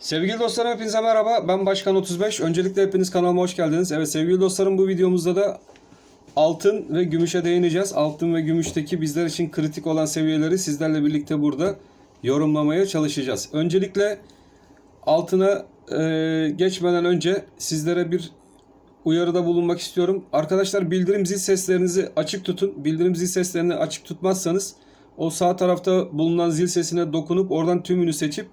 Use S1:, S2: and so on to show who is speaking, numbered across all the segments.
S1: Sevgili dostlarım hepinize merhaba. Ben Başkan 35. Öncelikle hepiniz kanalıma hoş geldiniz. Evet sevgili dostlarım bu videomuzda da altın ve gümüşe değineceğiz. Altın ve gümüşteki bizler için kritik olan seviyeleri sizlerle birlikte burada yorumlamaya çalışacağız. Öncelikle altına e, geçmeden önce sizlere bir uyarıda bulunmak istiyorum. Arkadaşlar bildirim zil seslerinizi açık tutun. Bildirim zil seslerini açık tutmazsanız o sağ tarafta bulunan zil sesine dokunup oradan tümünü seçip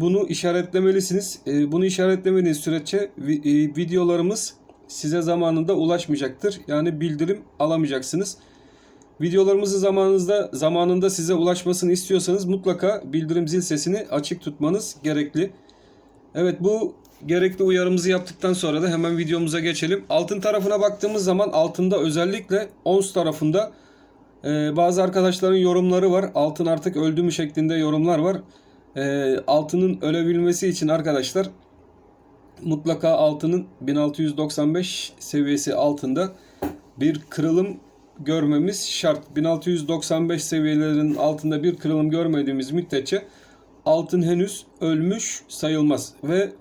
S1: bunu işaretlemelisiniz. E, bunu işaretlemediğiniz sürece vi- e, videolarımız size zamanında ulaşmayacaktır. Yani bildirim alamayacaksınız. Videolarımızı zamanınızda zamanında size ulaşmasını istiyorsanız mutlaka bildirim zil sesini açık tutmanız gerekli. Evet bu gerekli uyarımızı yaptıktan sonra da hemen videomuza geçelim. Altın tarafına baktığımız zaman altında özellikle ons tarafında e, bazı arkadaşların yorumları var. Altın artık öldü mü şeklinde yorumlar var. E, altının ölebilmesi için arkadaşlar mutlaka altının 1695 seviyesi altında bir kırılım görmemiz şart. 1695 seviyelerinin altında bir kırılım görmediğimiz müddetçe altın henüz ölmüş sayılmaz. Ve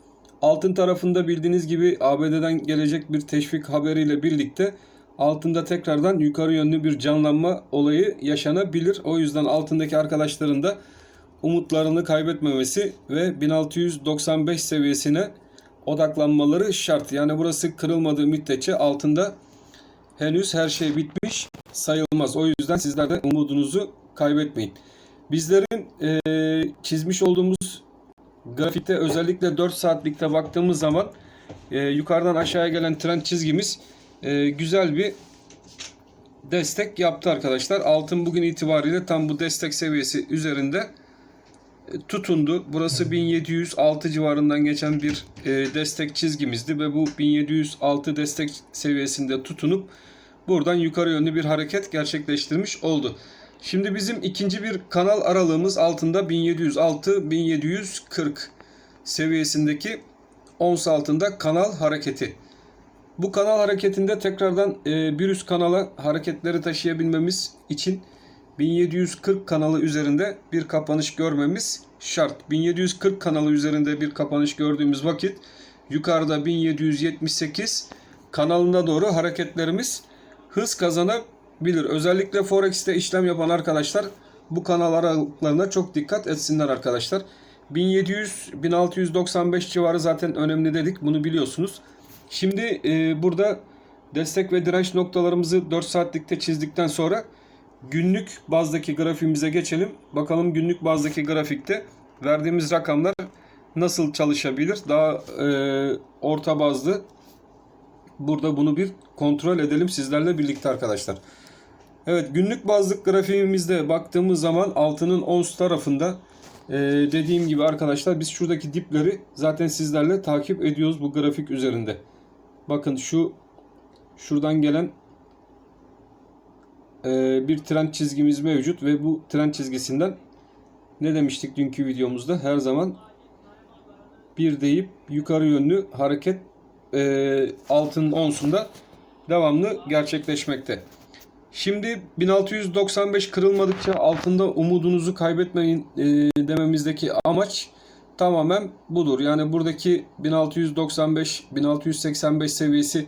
S1: altın tarafında bildiğiniz gibi ABD'den gelecek bir teşvik haberiyle birlikte altında tekrardan yukarı yönlü bir canlanma olayı yaşanabilir. O yüzden altındaki arkadaşların da umutlarını kaybetmemesi ve 1695 seviyesine odaklanmaları şart. Yani burası kırılmadığı müddetçe altında henüz her şey bitmiş sayılmaz. O yüzden sizler de umudunuzu kaybetmeyin. Bizlerin eee, çizmiş olduğumuz grafikte özellikle 4 saatlikte baktığımız zaman eee, yukarıdan aşağıya gelen trend çizgimiz eee, güzel bir destek yaptı arkadaşlar. Altın bugün itibariyle tam bu destek seviyesi üzerinde e, tutundu. Burası 1706 civarından geçen bir e, destek çizgimizdi ve bu 1706 destek seviyesinde tutunup buradan yukarı yönlü bir hareket gerçekleştirmiş oldu. Şimdi bizim ikinci bir kanal aralığımız altında 1706-1740 seviyesindeki ons altında kanal hareketi. Bu kanal hareketinde tekrardan e, bir üst kanala hareketleri taşıyabilmemiz için 1740 kanalı üzerinde bir kapanış görmemiz şart. 1740 kanalı üzerinde bir kapanış gördüğümüz vakit yukarıda 1778 kanalına doğru hareketlerimiz hız kazanabilir. Özellikle Forex'te işlem yapan arkadaşlar bu kanal aralıklarına çok dikkat etsinler arkadaşlar. 1700-1695 civarı zaten önemli dedik. Bunu biliyorsunuz. Şimdi e, burada destek ve direnç noktalarımızı 4 saatlikte çizdikten sonra günlük bazdaki grafiğimize geçelim. Bakalım günlük bazdaki grafikte verdiğimiz rakamlar nasıl çalışabilir? Daha e, orta bazlı burada bunu bir kontrol edelim sizlerle birlikte arkadaşlar. Evet günlük bazlık grafiğimizde baktığımız zaman altının ons tarafında e, dediğim gibi arkadaşlar biz şuradaki dipleri zaten sizlerle takip ediyoruz bu grafik üzerinde. Bakın şu şuradan gelen bir trend çizgimiz mevcut ve bu trend çizgisinden ne demiştik dünkü videomuzda her zaman bir deyip yukarı yönlü hareket e, altın onsunda devamlı gerçekleşmekte. Şimdi 1695 kırılmadıkça altında umudunuzu kaybetmeyin e, dememizdeki amaç tamamen budur. Yani buradaki 1695-1685 seviyesi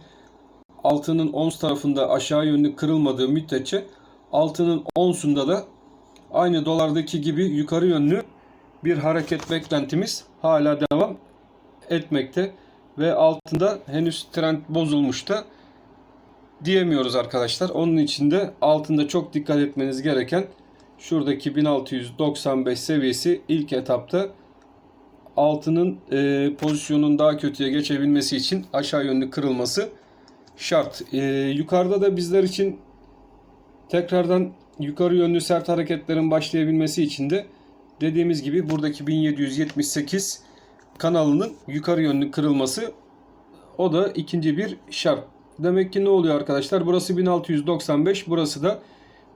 S1: altının ons tarafında aşağı yönlü kırılmadığı müddetçe altının onsunda da aynı dolardaki gibi yukarı yönlü bir hareket beklentimiz hala devam etmekte ve altında henüz trend bozulmuş da diyemiyoruz arkadaşlar. Onun için de altında çok dikkat etmeniz gereken şuradaki 1695 seviyesi ilk etapta altının e, pozisyonun daha kötüye geçebilmesi için aşağı yönlü kırılması şart. E, yukarıda da bizler için tekrardan yukarı yönlü sert hareketlerin başlayabilmesi için de dediğimiz gibi buradaki 1778 kanalının yukarı yönlü kırılması o da ikinci bir şart. Demek ki ne oluyor arkadaşlar? Burası 1695, burası da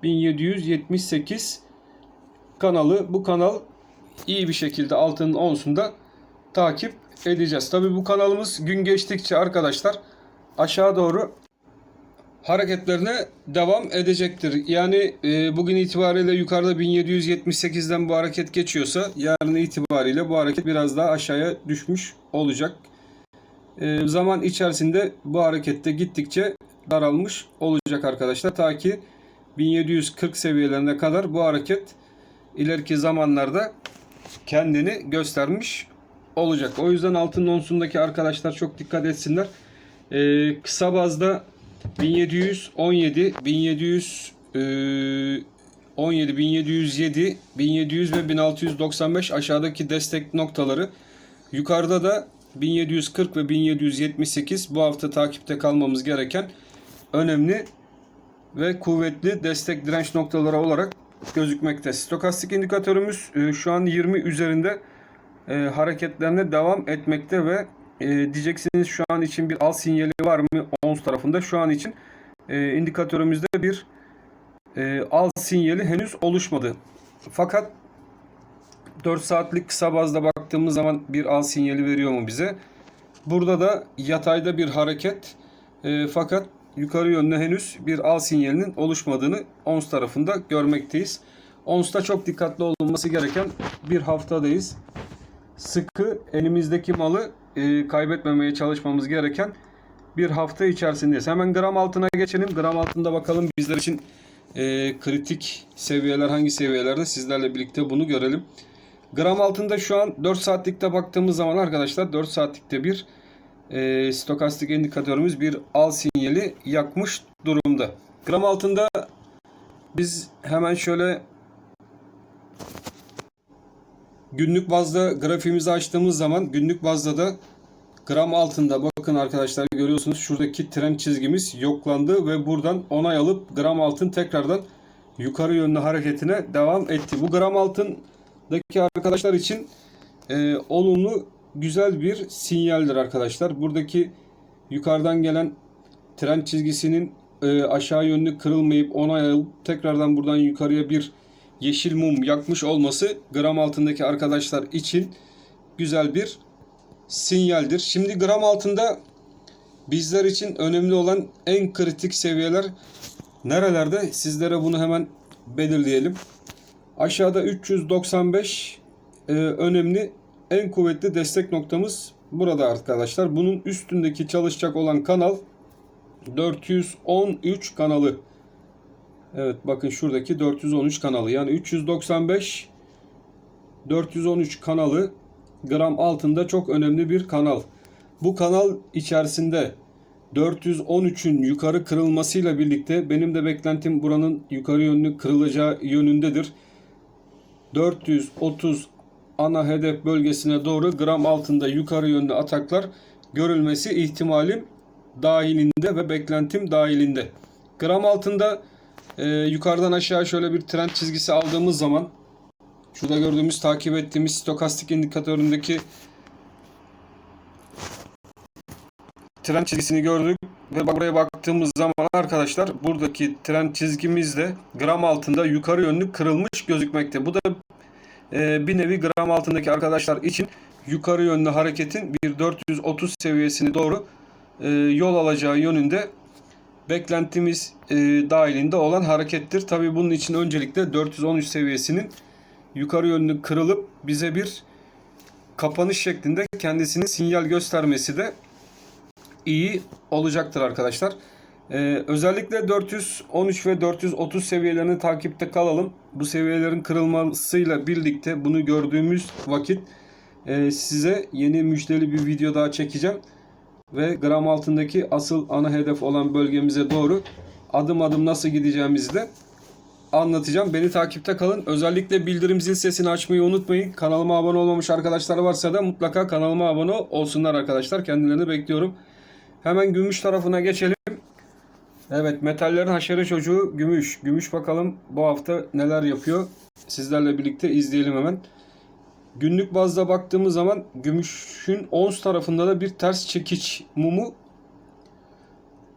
S1: 1778 kanalı. Bu kanal iyi bir şekilde altının onsunda takip edeceğiz. Tabi bu kanalımız gün geçtikçe arkadaşlar aşağı doğru hareketlerine devam edecektir. Yani e, bugün itibariyle yukarıda 1778'den bu hareket geçiyorsa yarın itibariyle bu hareket biraz daha aşağıya düşmüş olacak. E, zaman içerisinde bu harekette gittikçe daralmış olacak arkadaşlar. Ta ki 1740 seviyelerine kadar bu hareket ileriki zamanlarda kendini göstermiş olacak. O yüzden altın onsundaki arkadaşlar çok dikkat etsinler. Ee, kısa bazda 1717, 1700 e, 17, 1707, 1700 ve 1695 aşağıdaki destek noktaları. Yukarıda da 1740 ve 1778 bu hafta takipte kalmamız gereken önemli ve kuvvetli destek direnç noktaları olarak gözükmekte. Stokastik indikatörümüz e, şu an 20 üzerinde e, hareketlerine devam etmekte ve e, diyeceksiniz şu an için bir al sinyali var mı ons tarafında? Şu an için e, indikatörümüzde bir e, al sinyali henüz oluşmadı. Fakat 4 saatlik kısa bazda baktığımız zaman bir al sinyali veriyor mu bize? Burada da yatayda bir hareket e, fakat yukarı yönlü henüz bir al sinyalinin oluşmadığını ons tarafında görmekteyiz. Ons'ta çok dikkatli olunması gereken bir haftadayız. Sıkı elimizdeki malı e, kaybetmemeye çalışmamız gereken bir hafta içerisindeyiz. Hemen gram altına geçelim. Gram altında bakalım bizler için e, kritik seviyeler hangi seviyelerde sizlerle birlikte bunu görelim. Gram altında şu an 4 saatlikte baktığımız zaman arkadaşlar 4 saatlikte bir e, stokastik indikatörümüz bir al sinyali yakmış durumda. Gram altında biz hemen şöyle günlük bazda grafiğimizi açtığımız zaman günlük bazda da gram altında bakın arkadaşlar görüyorsunuz şuradaki trend çizgimiz yoklandı ve buradan onay alıp gram altın tekrardan yukarı yönlü hareketine devam etti. Bu gram altındaki arkadaşlar için e, olumlu güzel bir sinyaldir arkadaşlar. Buradaki yukarıdan gelen trend çizgisinin e, aşağı yönlü kırılmayıp onay alıp tekrardan buradan yukarıya bir yeşil mum yakmış olması gram altındaki arkadaşlar için güzel bir sinyaldir. Şimdi gram altında bizler için önemli olan en kritik seviyeler nerelerde? Sizlere bunu hemen belirleyelim. Aşağıda 395 e, önemli en kuvvetli destek noktamız burada arkadaşlar. Bunun üstündeki çalışacak olan kanal 413 kanalı. Evet bakın şuradaki 413 kanalı. Yani 395 413 kanalı gram altında çok önemli bir kanal. Bu kanal içerisinde 413'ün yukarı kırılmasıyla birlikte benim de beklentim buranın yukarı yönlü kırılacağı yönündedir. 430 ana hedef bölgesine doğru gram altında yukarı yönlü ataklar görülmesi ihtimalim dahilinde ve beklentim dahilinde. Gram altında e, yukarıdan aşağı şöyle bir trend çizgisi aldığımız zaman şurada gördüğümüz takip ettiğimiz stokastik indikatöründeki trend çizgisini gördük ve buraya baktığımız zaman arkadaşlar buradaki trend çizgimizde gram altında yukarı yönlü kırılmış gözükmekte. Bu da e, bir nevi gram altındaki arkadaşlar için yukarı yönlü hareketin bir 430 seviyesini doğru e, yol alacağı yönünde beklentimiz e, dahilinde olan harekettir. Tabi bunun için öncelikle 413 seviyesinin yukarı yönlü kırılıp bize bir kapanış şeklinde kendisini sinyal göstermesi de iyi olacaktır arkadaşlar. Ee, özellikle 413 ve 430 seviyelerini takipte kalalım. Bu seviyelerin kırılmasıyla birlikte bunu gördüğümüz vakit e, size yeni müjdeli bir video daha çekeceğim. Ve gram altındaki asıl ana hedef olan bölgemize doğru adım adım nasıl gideceğimizi de anlatacağım. Beni takipte kalın. Özellikle bildirim zil sesini açmayı unutmayın. Kanalıma abone olmamış arkadaşlar varsa da mutlaka kanalıma abone olsunlar arkadaşlar. Kendilerini bekliyorum. Hemen gümüş tarafına geçelim. Evet metallerin haşere çocuğu gümüş. Gümüş bakalım bu hafta neler yapıyor. Sizlerle birlikte izleyelim hemen. Günlük bazda baktığımız zaman gümüşün ons tarafında da bir ters çekiç mumu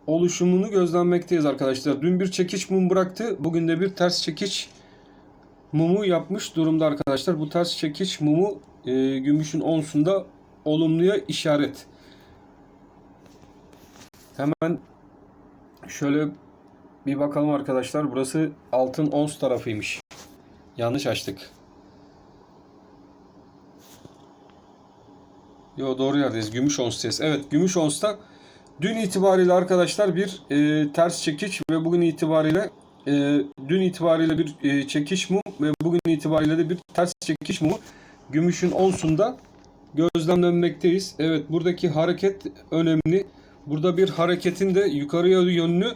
S1: oluşumunu gözlemekteyiz arkadaşlar. Dün bir çekiç mum bıraktı. Bugün de bir ters çekiç mumu yapmış durumda arkadaşlar. Bu ters çekiç mumu e, gümüşün onsunda olumluya işaret. Hemen Şöyle bir bakalım arkadaşlar. Burası altın ons tarafıymış. Yanlış açtık. Yo doğru yerdeyiz. Gümüş onstayız. Evet gümüş onsta dün itibariyle arkadaşlar bir e, ters çekiş ve bugün itibariyle e, dün itibariyle bir e, çekiş mum ve bugün itibariyle de bir ters çekiş mumu gümüşün onsunda gözlemlenmekteyiz. Evet buradaki hareket önemli. Burada bir hareketin de yukarıya yönlü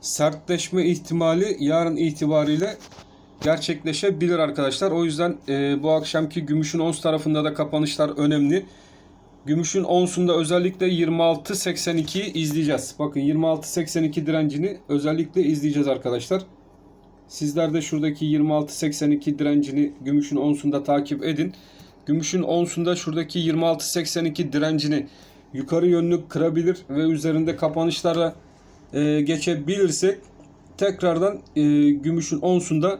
S1: sertleşme ihtimali yarın itibariyle gerçekleşebilir arkadaşlar. O yüzden e, bu akşamki gümüşün ons tarafında da kapanışlar önemli. Gümüşün onsunda özellikle 26.82'yi izleyeceğiz. Bakın 26.82 direncini özellikle izleyeceğiz arkadaşlar. Sizler de şuradaki 26.82 direncini gümüşün onsunda takip edin. Gümüşün onsunda şuradaki 26.82 direncini yukarı yönlü kırabilir ve üzerinde kapanışlara e, geçebilirsek tekrardan e, gümüşün onsunda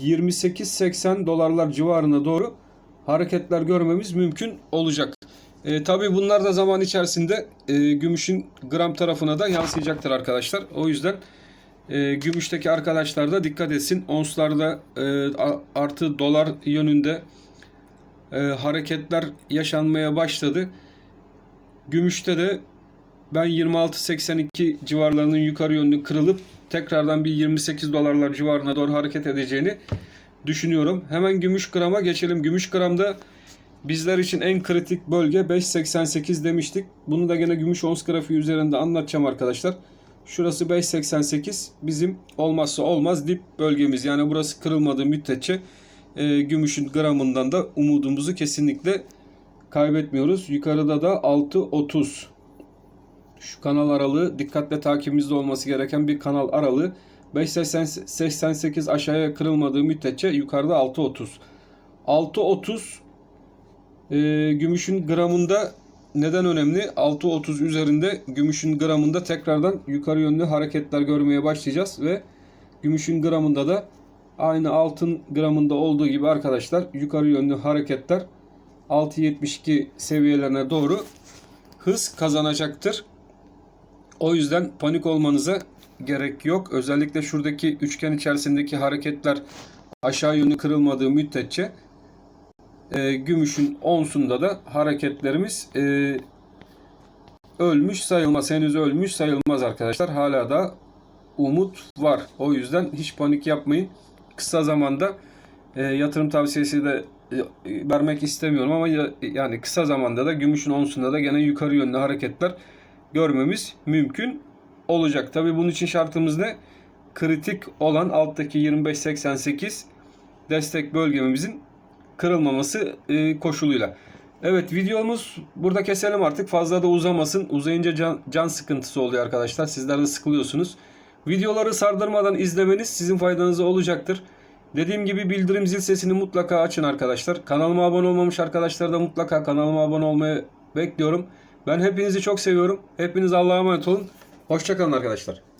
S1: 28.80 dolarlar civarına doğru hareketler görmemiz mümkün olacak. E, Tabi bunlar da zaman içerisinde e, gümüşün gram tarafına da yansıyacaktır arkadaşlar. O yüzden e, gümüşteki arkadaşlar da dikkat etsin. Onslarda e, artı dolar yönünde e, hareketler yaşanmaya başladı. Gümüşte de ben 26.82 civarlarının yukarı yönlü kırılıp tekrardan bir 28 dolarlar civarına doğru hareket edeceğini düşünüyorum. Hemen gümüş grama geçelim. Gümüş gramda bizler için en kritik bölge 5.88 demiştik. Bunu da gene gümüş ons grafiği üzerinde anlatacağım arkadaşlar. Şurası 5.88 bizim olmazsa olmaz dip bölgemiz. Yani burası kırılmadığı müddetçe e, gümüşün gramından da umudumuzu kesinlikle kaybetmiyoruz. Yukarıda da 6.30 şu kanal aralığı dikkatle takibimizde olması gereken bir kanal aralığı. 5.88 aşağıya kırılmadığı müddetçe yukarıda 6.30. 6.30 e, gümüşün gramında neden önemli? 6.30 üzerinde gümüşün gramında tekrardan yukarı yönlü hareketler görmeye başlayacağız ve gümüşün gramında da aynı altın gramında olduğu gibi arkadaşlar yukarı yönlü hareketler 6.72 seviyelerine doğru hız kazanacaktır. O yüzden panik olmanıza gerek yok. Özellikle şuradaki üçgen içerisindeki hareketler aşağı yönlü kırılmadığı müddetçe e, gümüşün onsunda da hareketlerimiz e, ölmüş sayılmaz. Henüz ölmüş sayılmaz arkadaşlar. Hala da umut var. O yüzden hiç panik yapmayın. Kısa zamanda e, yatırım tavsiyesi de e, vermek istemiyorum ama ya- yani kısa zamanda da gümüşün onsunda da gene yukarı yönlü hareketler görmemiz mümkün olacak. Tabi bunun için şartımız ne? Kritik olan alttaki 25.88 destek bölgemizin kırılmaması e, koşuluyla. Evet videomuz burada keselim artık. Fazla da uzamasın. Uzayınca can, can sıkıntısı oluyor arkadaşlar. Sizler de sıkılıyorsunuz. Videoları sardırmadan izlemeniz sizin faydanıza olacaktır. Dediğim gibi bildirim zil sesini mutlaka açın arkadaşlar. Kanalıma abone olmamış arkadaşlar da mutlaka kanalıma abone olmayı bekliyorum. Ben hepinizi çok seviyorum. Hepiniz Allah'a emanet olun. Hoşçakalın arkadaşlar.